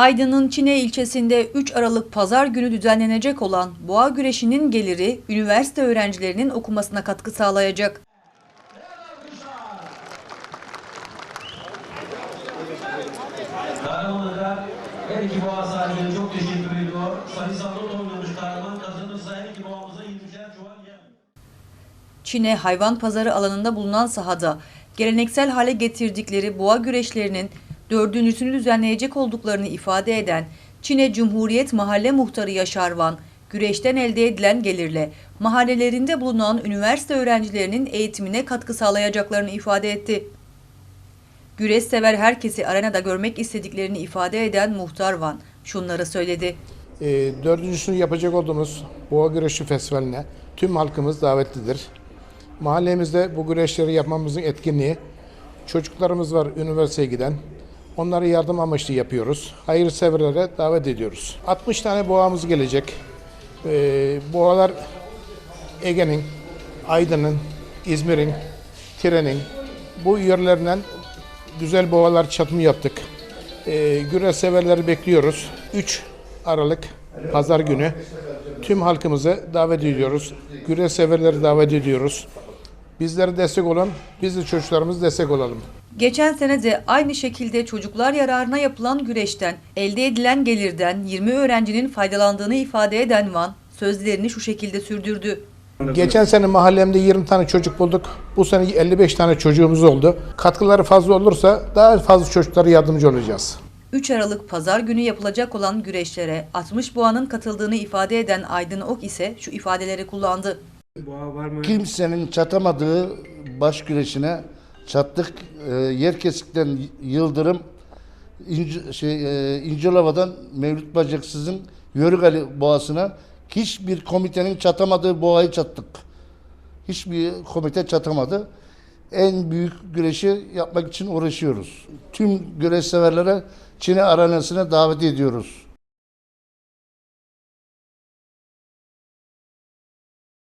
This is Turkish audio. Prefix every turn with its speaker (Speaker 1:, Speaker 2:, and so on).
Speaker 1: Aydın'ın Çine ilçesinde 3 Aralık Pazar günü düzenlenecek olan boğa güreşinin geliri üniversite öğrencilerinin okumasına katkı sağlayacak.
Speaker 2: Kahramanlık'a her iki boğa sahibine çok teşekkür ediyor. Sayısal lot oynamış kahraman kazanırsa her iki boğamıza 20'şer çuval yem.
Speaker 1: Çin'e hayvan pazarı alanında bulunan sahada geleneksel hale getirdikleri boğa güreşlerinin dördüncüsünü düzenleyecek olduklarını ifade eden Çin'e Cumhuriyet Mahalle Muhtarı Yaşar Van, güreşten elde edilen gelirle mahallelerinde bulunan üniversite öğrencilerinin eğitimine katkı sağlayacaklarını ifade etti. Güreş sever herkesi arenada görmek istediklerini ifade eden Muhtar Van şunları söyledi.
Speaker 3: E, dördüncüsünü yapacak olduğumuz Boğa Güreşi Festivali'ne tüm halkımız davetlidir. Mahallemizde bu güreşleri yapmamızın etkinliği çocuklarımız var üniversiteye giden. Onları yardım amaçlı yapıyoruz. Hayırseverlere davet ediyoruz. 60 tane boğamız gelecek. E, boğalar Ege'nin, Aydın'ın, İzmir'in, Tire'nin bu yerlerinden güzel boğalar çatımı yaptık. E, güreş severleri bekliyoruz. 3 Aralık Pazar günü tüm halkımızı davet ediyoruz. Güreş severleri davet ediyoruz. Bizlere destek olun, biz de çocuklarımız destek olalım.
Speaker 1: Geçen sene de aynı şekilde çocuklar yararına yapılan güreşten elde edilen gelirden 20 öğrencinin faydalandığını ifade eden Van sözlerini şu şekilde sürdürdü.
Speaker 3: Geçen sene mahallemde 20 tane çocuk bulduk. Bu sene 55 tane çocuğumuz oldu. Katkıları fazla olursa daha fazla çocuklara yardımcı olacağız.
Speaker 1: 3 Aralık pazar günü yapılacak olan güreşlere 60 boğanın katıldığını ifade eden Aydın Ok ise şu ifadeleri kullandı.
Speaker 4: Var mı?
Speaker 5: Kimsenin çatamadığı baş güreşine çattık. Ee, yer kesikten Yıldırım, İnci, şey, e, İncelova'dan Mevlüt Bacaksız'ın Yörükali boğasına hiçbir komitenin çatamadığı boğayı çattık. Hiçbir komite çatamadı. En büyük güreşi yapmak için uğraşıyoruz. Tüm güreş severlere Çin'e arenasına davet ediyoruz.